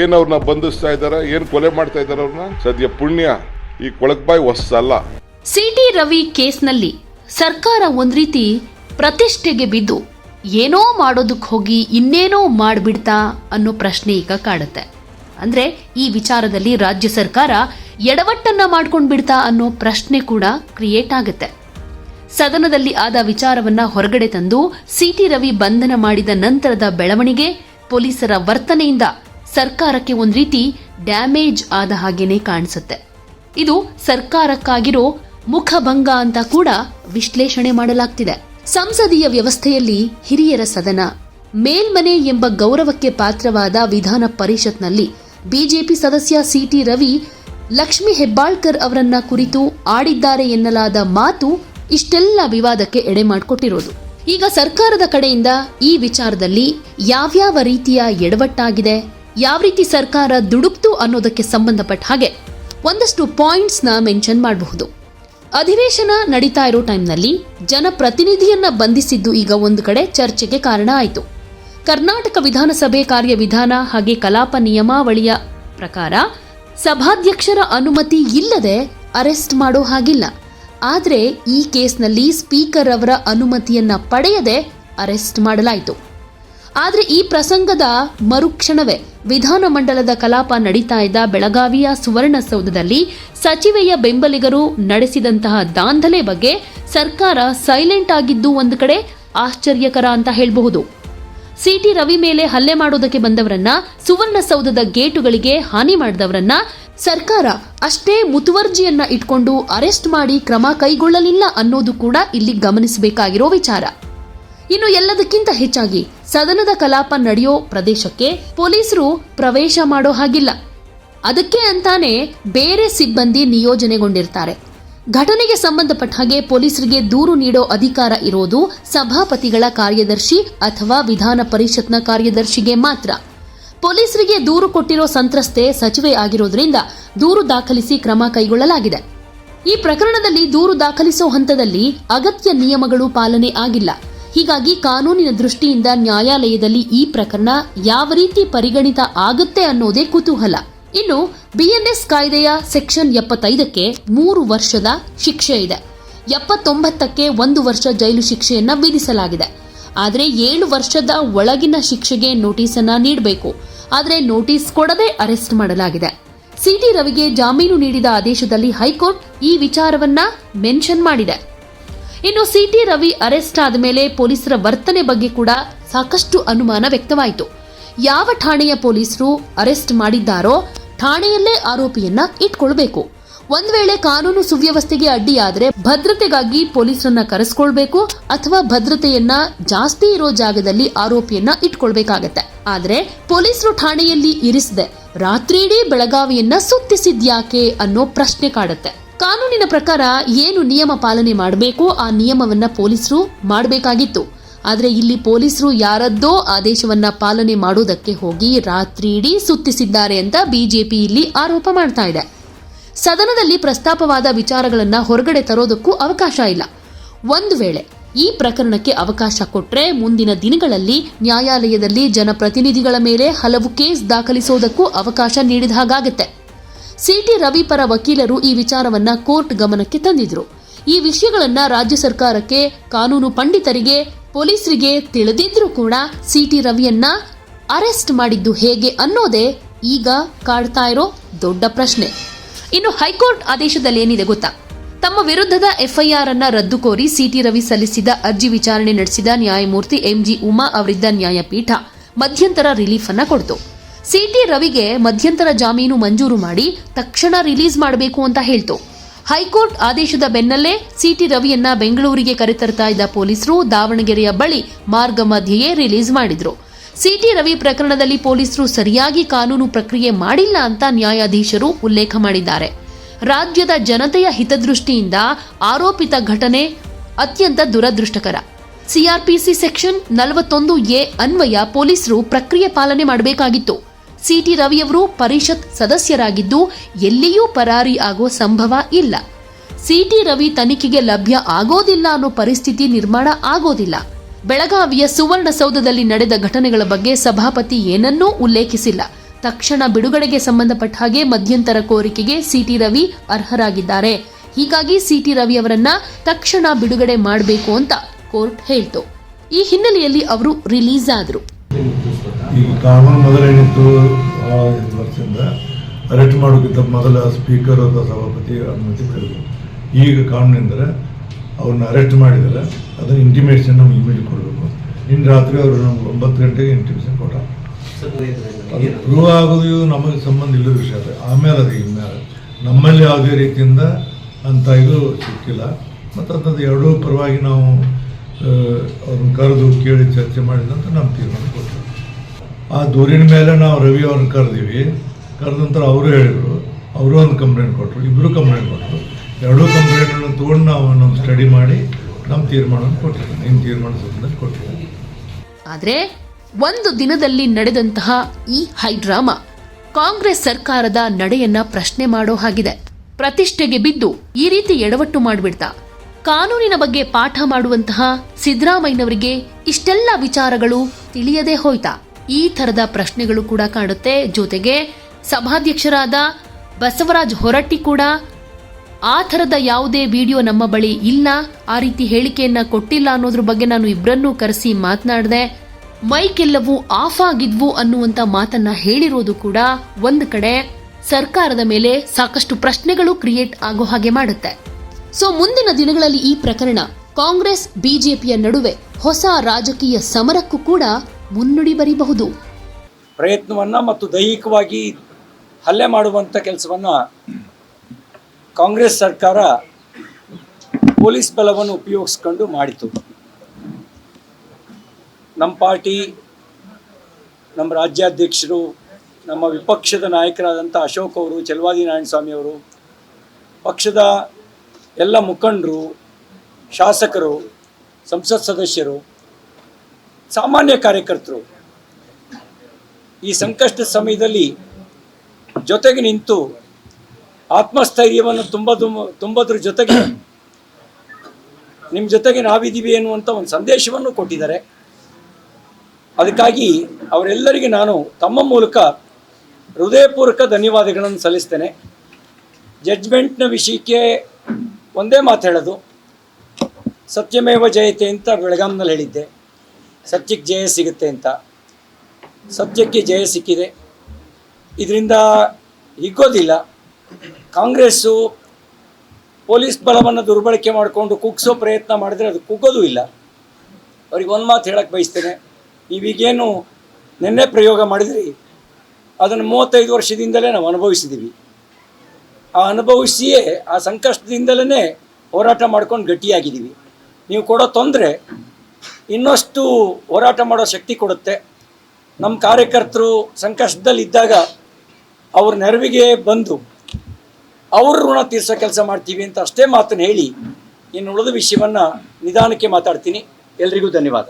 ಏನ್ ಅವ್ರನ್ನ ಬಂಧಿಸ್ತಾ ಇದ್ದಾರೆ ಏನ್ ಕೊಲೆ ಮಾಡ್ತಾ ಇದ್ದಾರೆ ಅವ್ರನ್ನ? ಸದ್ಯ ಪುಣ್ಯ, ಈ ಕೊಳಕ್ಬಾಯಿ ಹೊಸಲ್ಲ ಸಿಟಿ ರವಿ ಕೇಸ್ನಲ್ಲಿ ಸರ್ಕಾರ ಒಂದ್ ರೀತಿ ಪ್ರತಿಷ್ಠೆಗೆ ಬಿದ್ದು ಏನೋ ಮಾಡೋದಕ್ಕೆ ಹೋಗಿ ಇನ್ನೇನೋ ಮಾಡಿಬಿಡ್ತಾ ಅನ್ನೋ ಪ್ರಶ್ನೆ ಈಗ ಕಾಡುತ್ತೆ. ಅಂದ್ರೆ ಈ ವಿಚಾರದಲ್ಲಿ ರಾಜ್ಯ ಸರ್ಕಾರ ಎಡವಟ್ಟನ್ನ ಮಾಡ್ಕೊಂಡ್ ಬಿಡ್ತಾ ಅನ್ನೋ ಪ್ರಶ್ನೆ ಕೂಡ ಕ್ರಿಯೇಟ್ ಆಗುತ್ತೆ. ಸದನದಲ್ಲಿ ಆದ ವಿಚಾರವನ್ನ ಹೊರಗಡೆ ತಂದು ಸಿಟಿ ರವಿ ಬಂಧನ ಮಾಡಿದ ನಂತರದ ಬೆಳವಣಿಗೆ ಪೊಲೀಸರ ವರ್ತನೆಯಿಂದ ಸರ್ಕಾರಕ್ಕೆ ಒಂದು ರೀತಿ ಡ್ಯಾಮೇಜ್ ಆದ ಹಾಗೇನೆ ಕಾಣಿಸುತ್ತೆ. ಇದು ಸರ್ಕಾರಕ್ಕಾಗಿರೋ ಮುಖಭಂಗ ಅಂತ ಕೂಡ ವಿಶ್ಲೇಷಣೆ ಮಾಡಲಾಗ್ತಿದೆ. ಸಂಸದೀಯ ವ್ಯವಸ್ಥೆಯಲ್ಲಿ ಹಿರಿಯರ ಸದನ, ಮೇಲ್ಮನೆ ಎಂಬ ಗೌರವಕ್ಕೆ ಪಾತ್ರವಾದ ವಿಧಾನ ಪರಿಷತ್ನಲ್ಲಿ ಬಿಜೆಪಿ ಸದಸ್ಯ ಸಿಟಿ ರವಿ, ಲಕ್ಷ್ಮಿ ಹೆಬ್ಬಾಳ್ಕರ್ ಅವರನ್ನ ಕುರಿತು ಆಡಿದ್ದಾರೆ ಎನ್ನಲಾದ ಮಾತು ಇಷ್ಟೆಲ್ಲ ವಿವಾದಕ್ಕೆ ಎಡೆ ಮಾಡಿಕೊಟ್ಟಿರೋದು. ಈಗ ಸರ್ಕಾರದ ಕಡೆಯಿಂದ ಈ ವಿಚಾರದಲ್ಲಿ ಯಾವ್ಯಾವ ರೀತಿಯ ಎಡವಟ್ಟಾಗಿದೆ, ಯಾವ ರೀತಿ ಸರ್ಕಾರ ದುಡುಕ್ತು ಅನ್ನೋದಕ್ಕೆ ಸಂಬಂಧಪಟ್ಟ ಹಾಗೆ ಒಂದಷ್ಟು ಪಾಯಿಂಟ್ಸ್ನ ಮೆನ್ಷನ್ ಮಾಡಬಹುದು. ಅಧಿವೇಶನ ನಡೀತಾ ಇರೋ ಟೈಮ್ನಲ್ಲಿ ಜನಪ್ರತಿನಿಧಿಯನ್ನ ಬಂಧಿಸಿದ್ದು ಈಗ ಒಂದು ಕಡೆ ಚರ್ಚೆಗೆ ಕಾರಣ ಆಯಿತು. ಕರ್ನಾಟಕ ವಿಧಾನಸಭೆ ಕಾರ್ಯವಿಧಾನ ಹಾಗೆ ಕಲಾಪ ನಿಯಮಾವಳಿಯ ಪ್ರಕಾರ ಸಭಾಧ್ಯಕ್ಷರ ಅನುಮತಿ ಇಲ್ಲದೆ ಅರೆಸ್ಟ್ ಮಾಡೋ ಹಾಗಿಲ್ಲ. ಆದರೆ ಈ ಕೇಸ್ನಲ್ಲಿ ಸ್ಪೀಕರ್ ಅವರ ಅನುಮತಿಯನ್ನ ಪಡೆಯದೆ ಅರೆಸ್ಟ್ ಮಾಡಲಾಯಿತು. ಆದರೆ ಈ ಪ್ರಸಂಗದ ಮರುಕ್ಷಣವೇ ವಿಧಾನಮಂಡಲದ ಕಲಾಪ ನಡೀತಾ ಇದ್ದ ಬೆಳಗಾವಿಯ ಸುವರ್ಣಸೌಧದಲ್ಲಿ ಸಚಿವೆಯ ಬೆಂಬಲಿಗರು ನಡೆಸಿದಂತಹ ದಾಂಧಲೆ ಬಗ್ಗೆ ಸರ್ಕಾರ ಸೈಲೆಂಟ್ ಆಗಿದ್ದು ಒಂದು ಕಡೆ ಆಶ್ಚರ್ಯಕರ ಅಂತ ಹೇಳಬಹುದು. ಸಿಟಿ ರವಿ ಮೇಲೆ ಹಲ್ಲೆ ಮಾಡೋದಕ್ಕೆ ಬಂದವರನ್ನ ಸುವರ್ಣಸೌಧದ ಗೇಟುಗಳಿಗೆ ಹಾನಿ ಮಾಡಿದವರನ್ನ ಸರ್ಕಾರ ಅಷ್ಟೇ ಮುತುವರ್ಜಿಯನ್ನ ಇಟ್ಕೊಂಡು ಅರೆಸ್ಟ್ ಮಾಡಿ ಕ್ರಮ ಕೈಗೊಳ್ಳಲಿಲ್ಲ ಅನ್ನೋದು ಕೂಡ ಇಲ್ಲಿ ಗಮನಿಸಬೇಕಾಗಿರೋ ವಿಚಾರ. ಇನ್ನು ಎಲ್ಲದಕ್ಕಿಂತ ಹೆಚ್ಚಾಗಿ ಸದನದ ಕಲಾಪ ನಡೆಯೋ ಪ್ರದೇಶಕ್ಕೆ ಪೊಲೀಸರು ಪ್ರವೇಶ ಮಾಡೋ ಹಾಗಿಲ್ಲ. ಅದಕ್ಕೆ ಅಂತಾನೆ ಬೇರೆ ಸಿಬ್ಬಂದಿ ನಿಯೋಜನೆಗೊಂಡಿರ್ತಾರೆ. ಘಟನೆಗೆ ಸಂಬಂಧಪಟ್ಟ ಹಾಗೆ ಪೊಲೀಸರಿಗೆ ದೂರು ನೀಡೋ ಅಧಿಕಾರ ಇರೋದು ಸಭಾಪತಿಗಳ ಕಾರ್ಯದರ್ಶಿ ಅಥವಾ ವಿಧಾನ ಪರಿಷತ್ನ ಕಾರ್ಯದರ್ಶಿಗೆ ಮಾತ್ರ. ಪೊಲೀಸರಿಗೆ ದೂರು ಕೊಟ್ಟಿರೋ ಸಂತ್ರಸ್ತೆ ಸಚಿವೆ ಆಗಿರೋದ್ರಿಂದ ದೂರು ದಾಖಲಿಸಿ ಕ್ರಮ ಕೈಗೊಳ್ಳಲಾಗಿದೆ. ಈ ಪ್ರಕರಣದಲ್ಲಿ ದೂರು ದಾಖಲಿಸೋ ಹಂತದಲ್ಲಿ ಅಗತ್ಯ ನಿಯಮಗಳು ಪಾಲನೆ ಆಗಿಲ್ಲ. ಹೀಗಾಗಿ ಕಾನೂನಿನ ದೃಷ್ಟಿಯಿಂದ ನ್ಯಾಯಾಲಯದಲ್ಲಿ ಈ ಪ್ರಕರಣ ಯಾವ ರೀತಿ ಪರಿಗಣಿತ ಆಗುತ್ತೆ ಅನ್ನೋದೇ ಕುತೂಹಲ. ಇನ್ನು ಬಿಎನ್ಎಸ್ ಕಾಯ್ದೆಯ ಸೆಕ್ಷನ್ ಎಪ್ಪತ್ತೈದಕ್ಕೆ ಮೂರು ವರ್ಷದ ಶಿಕ್ಷೆ ಇದೆ. ಎಪ್ಪತ್ತೊಂಬತ್ತಕ್ಕೆ ಒಂದು ವರ್ಷ ಜೈಲು ಶಿಕ್ಷೆಯನ್ನ ವಿಧಿಸಲಾಗಿದೆ. ಆದರೆ ಏಳು ವರ್ಷದ ಒಳಗಿನ ಶಿಕ್ಷೆಗೆ ನೋಟಿಸನ್ನ ನೀಡಬೇಕು. ಆದರೆ ನೋಟಿಸ್ ಕೊಡದೆ ಅರೆಸ್ಟ್ ಮಾಡಲಾಗಿದೆ. ಸಿಟಿ ರವಿಗೆ ಜಾಮೀನು ನೀಡಿದ ಆದೇಶದಲ್ಲಿ ಹೈಕೋರ್ಟ್ ಈ ವಿಚಾರವನ್ನ ಮೆನ್ಷನ್ ಮಾಡಿದೆ. ಇನ್ನು ಸಿಟಿ ರವಿ ಅರೆಸ್ಟ್ ಆದ ಮೇಲೆ ಪೊಲೀಸರ ವರ್ತನೆ ಬಗ್ಗೆ ಕೂಡ ಸಾಕಷ್ಟು ಅನುಮಾನ ವ್ಯಕ್ತವಾಯಿತು. ಯಾವ ಠಾಣೆಯ ಪೊಲೀಸರು ಅರೆಸ್ಟ್ ಮಾಡಿದ್ದಾರೋ ಠಾಣೆಯಲ್ಲೇ ಆರೋಪಿಯನ್ನ ಇಟ್ಕೊಳ್ಬೇಕು. ಒಂದ್ ವೇಳೆ ಕಾನೂನು ಸುವ್ಯವಸ್ಥೆಗೆ ಅಡ್ಡಿಯಾದ್ರೆ ಭದ್ರತೆಗಾಗಿ ಪೊಲೀಸರನ್ನ ಕರೆಸ್ಕೊಳ್ಬೇಕು ಅಥವಾ ಭದ್ರತೆಯನ್ನ ಜಾಸ್ತಿ ಇರೋ ಜಾಗದಲ್ಲಿ ಆರೋಪಿಯನ್ನ ಇಟ್ಕೊಳ್ಬೇಕಾಗತ್ತೆ. ಆದ್ರೆ ಪೊಲೀಸರು ಠಾಣೆಯಲ್ಲಿ ಇರಿಸದೆ ರಾತ್ರಿಯಿಡೀ ಬೆಳಗಾವಿಯನ್ನ ಸುತ್ತಿಸಿದ್ಯಾಕೆ ಅನ್ನೋ ಪ್ರಶ್ನೆ ಕಾಡುತ್ತೆ. ಕಾನೂನಿನ ಪ್ರಕಾರ ಏನು ನಿಯಮ ಪಾಲನೆ ಮಾಡಬೇಕು ಆ ನಿಯಮವನ್ನ ಪೊಲೀಸರು ಮಾಡಬೇಕಾಗಿತ್ತು. ಆದ್ರೆ ಇಲ್ಲಿ ಪೊಲೀಸರು ಯಾರದ್ದೋ ಆದೇಶವನ್ನ ಪಾಲನೆ ಮಾಡೋದಕ್ಕೆ ಹೋಗಿ ರಾತ್ರಿ ಇಡೀ ಸುತ್ತಿಸಿದ್ದಾರೆ ಅಂತ ಬಿಜೆಪಿ ಇಲ್ಲಿ ಆರೋಪ ಮಾಡ್ತಾ ಇದೆ. ಸದನದಲ್ಲಿ ಪ್ರಸ್ತಾಪವಾದ ವಿಚಾರಗಳನ್ನು ಹೊರಗಡೆ ತರೋದಕ್ಕೂ ಅವಕಾಶ ಇಲ್ಲ. ಒಂದು ವೇಳೆ ಈ ಪ್ರಕರಣಕ್ಕೆ ಅವಕಾಶ ಕೊಟ್ಟರೆ ಮುಂದಿನ ದಿನಗಳಲ್ಲಿ ನ್ಯಾಯಾಲಯದಲ್ಲಿ ಜನಪ್ರತಿನಿಧಿಗಳ ಮೇಲೆ ಹಲವು ಕೇಸ್ ದಾಖಲಿಸೋದಕ್ಕೂ ಅವಕಾಶ ನೀಡಿದ ಹಾಗಾಗುತ್ತೆ. ಸಿಟಿ ರವಿ ಪರ ವಕೀಲರು ಈ ವಿಚಾರವನ್ನ ಕೋರ್ಟ್ ಗಮನಕ್ಕೆ ತಂದಿದ್ರು. ಈ ವಿಷಯಗಳನ್ನ ರಾಜ್ಯ ಸರ್ಕಾರಕ್ಕೆ, ಕಾನೂನು ಪಂಡಿತರಿಗೆ, ಪೊಲೀಸರಿಗೆ ತಿಳಿದಿದ್ರೂ ಕೂಡ ಸಿಟಿ ರವಿಯನ್ನ ಅರೆಸ್ಟ್ ಮಾಡಿದ್ದು ಹೇಗೆ ಅನ್ನೋದೇ ಈಗ ಕಾಡ್ತಾ ಇರೋ ದೊಡ್ಡ ಪ್ರಶ್ನೆ. ಇನ್ನು ಹೈಕೋರ್ಟ್ ಆದೇಶದಲ್ಲಿ ಏನಿದೆ ಗೊತ್ತಾ? ತಮ್ಮ ವಿರುದ್ಧದ ಎಫ್ಐಆರ್ ಅನ್ನ ರದ್ದು ಕೋರಿ ಸಿಟಿ ರವಿ ಸಲ್ಲಿಸಿದ ಅರ್ಜಿ ವಿಚಾರಣೆ ನಡೆಸಿದ ನ್ಯಾಯಮೂರ್ತಿ ಎಂಜಿ ಉಮಾ ಅವರಿದ್ದ ನ್ಯಾಯಪೀಠ ಮಧ್ಯಂತರ ರಿಲೀಫ್ ಅನ್ನ ಕೊಡ್ತು. ಸಿಟಿ ರವಿಗೆ ಮಧ್ಯಂತರ ಜಾಮೀನು ಮಂಜೂರು ಮಾಡಿ ತಕ್ಷಣ ರಿಲೀಸ್ ಮಾಡಬೇಕು ಅಂತ ಹೇಳ್ತು. ಹೈಕೋರ್ಟ್ ಆದೇಶದ ಬೆನ್ನಲ್ಲೇ ಸಿಟಿ ರವಿಯನ್ನ ಬೆಂಗಳೂರಿಗೆ ಕರೆತರ್ತಾ ಇದ್ದ ಪೊಲೀಸರು ದಾವಣಗೆರೆಯ ಬಳಿ ಮಾರ್ಗ ಮಧ್ಯೆಯೇ ರಿಲೀಸ್ ಮಾಡಿದ್ರು. ಸಿಟಿ ರವಿ ಪ್ರಕರಣದಲ್ಲಿ ಪೊಲೀಸರು ಸರಿಯಾಗಿ ಕಾನೂನು ಪ್ರಕ್ರಿಯೆ ಮಾಡಿಲ್ಲ ಅಂತ ನ್ಯಾಯಾಧೀಶರು ಉಲ್ಲೇಖ ಮಾಡಿದ್ದಾರೆ. ರಾಜ್ಯದ ಜನತೆಯ ಹಿತದೃಷ್ಟಿಯಿಂದ ಆರೋಪಿತ ಘಟನೆ ಅತ್ಯಂತ ದುರದೃಷ್ಟಕರ. ಸಿಆರ್ಪಿಸಿ ಸೆಕ್ಷನ್ ನಲವತ್ತೊಂದು ಎ ಅನ್ವಯ ಪೊಲೀಸರು ಪ್ರಕ್ರಿಯೆ ಪಾಲನೆ ಮಾಡಬೇಕಾಗಿತ್ತು. ಸಿಟಿ ರವಿಯವರು ಪರಿಷತ್ ಸದಸ್ಯರಾಗಿದ್ದು ಎಲ್ಲಿಯೂ ಪರಾರಿ ಆಗೋ ಸಂಭವ ಇಲ್ಲ. ಸಿಟಿ ರವಿ ತನಿಖೆಗೆ ಲಭ್ಯ ಆಗೋದಿಲ್ಲ ಅನ್ನೋ ಪರಿಸ್ಥಿತಿ ನಿರ್ಮಾಣ ಆಗೋದಿಲ್ಲ. ಬೆಳಗಾವಿಯ ಸುವರ್ಣಸೌಧದಲ್ಲಿ ನಡೆದ ಘಟನೆಗಳ ಬಗ್ಗೆ ಸಭಾಪತಿ ಏನನ್ನೂ ಉಲ್ಲೇಖಿಸಿಲ್ಲ. ತಕ್ಷಣ ಬಿಡುಗಡೆಗೆ ಸಂಬಂಧಪಟ್ಟ ಹಾಗೆ ಮಧ್ಯಂತರ ಕೋರಿಕೆಗೆ ಸಿಟಿ ರವಿ ಅರ್ಹರಾಗಿದ್ದಾರೆ. ಹೀಗಾಗಿ ಸಿಟಿ ರವಿ ಅವರನ್ನ ತಕ್ಷಣ ಬಿಡುಗಡೆ ಮಾಡಬೇಕು ಅಂತ ಕೋರ್ಟ್ ಹೇಳ್ತು. ಈ ಹಿನ್ನೆಲೆಯಲ್ಲಿ ಅವರು ರಿಲೀಸ್ ಆದ್ರು. ಅರೆಸ್ಟ್ ಮಾಡೋಕ್ಕಿಂತ ಮೊದಲ ಸ್ಪೀಕರ್ ಅಥವಾ ಸಭಾಪತಿ ಅನುಮತಿ ಪಡೆದರು. ಈಗ ಕಾನೂನಿಂದರೆ ಅವ್ರನ್ನ ಅರೆಸ್ಟ್ ಮಾಡಿದರೆ ಅದನ್ನು ಇಂಟಿಮೇಷನ್ ನಮ್ಗೆ ಇಮೇಲ್ ಕೊಡಬೇಕು. ಇನ್ನು ರಾತ್ರಿ ಅವರು ನಮ್ಗೆ ಒಂಬತ್ತು ಗಂಟೆಗೆ ಇಂಟಿಮೇಷನ್ ಕೊಟ್ಟ. ಅದು ಪ್ರೂವ್ ಆಗೋದು ನಮಗೆ ಸಂಬಂಧ ಇಲ್ಲದ ವಿಷಯ ಅದು. ಆಮೇಲೆ ಅದು ಇನ್ಮೇಲೆ ನಮ್ಮಲ್ಲಿ ಯಾವುದೇ ರೀತಿಯಿಂದ ಅಂತ ಇದು ಸಿಕ್ಕಿಲ್ಲ. ಮತ್ತು ಅಂಥದ್ದು ಎರಡೂ ಪರವಾಗಿ ನಾವು ಅವ್ರನ್ನ ಕರೆದು ಕೇಳಿ ಚರ್ಚೆ ಮಾಡಿದಂತ ನಮ್ಮ ತೀರ್ಮಾನ ಕೊಟ್ಟರು. ಆ ದೂರಿನ ಮೇಲೆ ನಾವು ರವಿ ಅವ್ರನ್ನ ಕರೆದೀವಿ. ಕರೆದ ನಂತರ ಅವರು ಹೇಳಿದರು. ಅವರು ಒಂದು ಕಂಪ್ಲೇಂಟ್ ಕೊಟ್ಟರು ಇಬ್ಬರು ಕಂಪ್ಲೇಂಟ್ ಕೊಟ್ಟರು ಎರಡೂ ಕಂಪ್ಲೇಂಟ್ಗಳನ್ನು ತೊಗೊಂಡು ನಾವು ನಮ್ಮ ಸ್ಟಡಿ ಮಾಡಿ ನಮ್ಮ ತೀರ್ಮಾನ ಕೊಟ್ಟಿದ್ದೀವಿ ನಿಮ್ಮ ತೀರ್ಮಾನ ಕೊಟ್ಟಿದ್ದೀವಿ ಆದರೆ ಒಂದು ದಿನದಲ್ಲಿ ನಡೆದಂತಹ ಈ ಹೈಡ್ರಾಮಾ ಕಾಂಗ್ರೆಸ್ ಸರ್ಕಾರದ ನಡೆಯನ್ನ ಪ್ರಶ್ನೆ ಮಾಡೋ ಹಾಗಿದೆ. ಪ್ರತಿಷ್ಠೆಗೆ ಬಿದ್ದು ಈ ರೀತಿ ಎಡವಟ್ಟು ಮಾಡಿಬಿಡ್ತಾ ಕಾನೂನಿನ ಬಗ್ಗೆ ಪಾಠ ಮಾಡುವಂತಹ ಸಿದ್ದರಾಮಯ್ಯನವರಿಗೆ ಇಷ್ಟೆಲ್ಲ ವಿಚಾರಗಳು ತಿಳಿಯದೆ ಹೋಯ್ತಾ. ಈ ಥರದ ಪ್ರಶ್ನೆಗಳು ಕೂಡ ಕಾಡುತ್ತೆ. ಜೊತೆಗೆ ಸಭಾಧ್ಯಕ್ಷರಾದ ಬಸವರಾಜ್ ಹೊರಟ್ಟಿ ಕೂಡ ಆ ಥರದ ಯಾವುದೇ ವಿಡಿಯೋ ನಮ್ಮ ಬಳಿ ಇಲ್ಲ, ಆ ರೀತಿ ಹೇಳಿಕೆಯನ್ನ ಕೊಟ್ಟಿಲ್ಲ ಅನ್ನೋದ್ರ ಬಗ್ಗೆ ನಾನು ಇಬ್ಬರನ್ನೂ ಕರೆಸಿ ಮಾತನಾಡಿದೆ. ಮೈಕ್ ಎಲ್ಲವೂ ಆಫ್ ಆಗಿದ್ವು ಅನ್ನುವಂತ ಮಾತನ್ನ ಹೇಳಿರೋದು ಕೂಡ ಒಂದು ಕಡೆ. ಸರ್ಕಾರದ ಮೇಲೆ ಸಾಕಷ್ಟು ಪ್ರಶ್ನೆಗಳು ಕ್ರಿಯೇಟ್ ಆಗೋ ಹಾಗೆ ಮಾಡುತ್ತೆ. ಸೊ, ಮುಂದಿನ ದಿನಗಳಲ್ಲಿ ಈ ಪ್ರಕರಣ ಕಾಂಗ್ರೆಸ್, ಬಿಜೆಪಿಯ ನಡುವೆ ಹೊಸ ರಾಜಕೀಯ ಸಮರಕ್ಕೂ ಕೂಡ ಮುನ್ನುಡಿ ಬರೀಬಹುದು. ಪ್ರಯತ್ನವನ್ನು ಮತ್ತು ದೈಹಿಕವಾಗಿ ಹಲ್ಲೆ ಮಾಡುವಂಥ ಕೆಲಸವನ್ನು ಕಾಂಗ್ರೆಸ್ ಸರ್ಕಾರ ಪೊಲೀಸ್ ಬಲವನ್ನು ಉಪಯೋಗಿಸ್ಕೊಂಡು ಮಾಡಿತು. ನಮ್ಮ ಪಾರ್ಟಿ ನಮ್ಮ ರಾಜ್ಯಾಧ್ಯಕ್ಷರು, ನಮ್ಮ ವಿಪಕ್ಷದ ನಾಯಕರಾದಂಥ ಅಶೋಕ್ ಅವರು ಚಲವಾದಿ ನಾರಾಯಣಸ್ವಾಮಿ ಅವರು, ಪಕ್ಷದ ಎಲ್ಲ ಮುಖಂಡರು, ಶಾಸಕರು, ಸಂಸತ್ ಸದಸ್ಯರು, ಸಾಮಾನ್ಯ ಕಾರ್ಯಕರ್ತರು, ಈ ಸಂಕಷ್ಟದ ಸಮಯದಲ್ಲಿ ಜೊತೆಗೆ ನಿಂತು ಆತ್ಮಸ್ಥೈರ್ಯವನ್ನು ತುಂಬದು ತುಂಬದ್ರ ಜೊತೆಗೆ ನಿಮ್ಮ ಜೊತೆಗೆ ನಾವಿದ್ದೀವಿ ಎನ್ನುವಂಥ ಒಂದು ಸಂದೇಶವನ್ನು ಕೊಟ್ಟಿದ್ದಾರೆ. ಅದಕ್ಕಾಗಿ ಅವರೆಲ್ಲರಿಗೆ ನಾನು ತಮ್ಮ ಮೂಲಕ ಹೃದಯಪೂರ್ವಕ ಧನ್ಯವಾದಗಳನ್ನು ಸಲ್ಲಿಸ್ತೇನೆ. ಜಡ್ಜ್ಮೆಂಟ್ನ ವಿಷಯಕ್ಕೆ ಒಂದೇ ಮಾತು ಹೇಳೋದು, ಸತ್ಯಮೇವ ಜಯತೆ ಅಂತ ಬೆಳಗಾಂನಲ್ಲಿ ಹೇಳಿದ್ದೆ. ಸತ್ಯಕ್ಕೆ ಜಯ ಸಿಗುತ್ತೆ ಅಂತ. ಸತ್ಯಕ್ಕೆ ಜಯ ಸಿಕ್ಕಿದೆ. ಇದರಿಂದ ಹಿಗ್ಗೋದಿಲ್ಲ. ಕಾಂಗ್ರೆಸ್ಸು ಪೊಲೀಸ್ ಬಲವನ್ನು ದುರ್ಬಳಕೆ ಮಾಡಿಕೊಂಡು ಕುಗ್ಸೋ ಪ್ರಯತ್ನ ಮಾಡಿದ್ರೆ ಅದು ಕುಗ್ಗೋದು ಇಲ್ಲ. ಅವ್ರಿಗೆ ಒಂದು ಮಾತು ಹೇಳಕ್ಕೆ ಬಯಸ್ತೇನೆ. ನೀವೀಗೇನು ನಿನ್ನೆ ಪ್ರಯೋಗ ಮಾಡಿದ್ರಿ. ಅದನ್ನು ಮೂವತ್ತೈದು ವರ್ಷದಿಂದಲೇ ನಾವು ಅನುಭವಿಸಿದ್ದೀವಿ ಆ ಅನುಭವಿಸಿಯೇ ಆ ಸಂಕಷ್ಟದಿಂದಲೇ ಹೋರಾಟ ಮಾಡ್ಕೊಂಡು ಗಟ್ಟಿಯಾಗಿದ್ದೀವಿ. ನೀವು ಕೊಡೋ ತೊಂದರೆ ಇನ್ನಷ್ಟು ಹೋರಾಟ ಮಾಡೋ ಶಕ್ತಿ ಕೊಡುತ್ತೆ. ನಮ್ಮ ಕಾರ್ಯಕರ್ತರು ಸಂಕಷ್ಟದಲ್ಲಿದ್ದಾಗ ಅವ್ರ ನೆರವಿಗೆ ಬಂದು ಅವ್ರ ಋಣ ತೀರ್ಸೋ ಕೆಲಸ ಮಾಡ್ತೀವಿ ಅಂತ ಅಷ್ಟೇ ಮಾತನ್ನು ಹೇಳಿ ಇನ್ನು ಉಳಿದ ವಿಷಯವನ್ನು ನಿಧಾನಕ್ಕೆ ಮಾತಾಡ್ತೀನಿ. ಎಲ್ರಿಗೂ ಧನ್ಯವಾದ.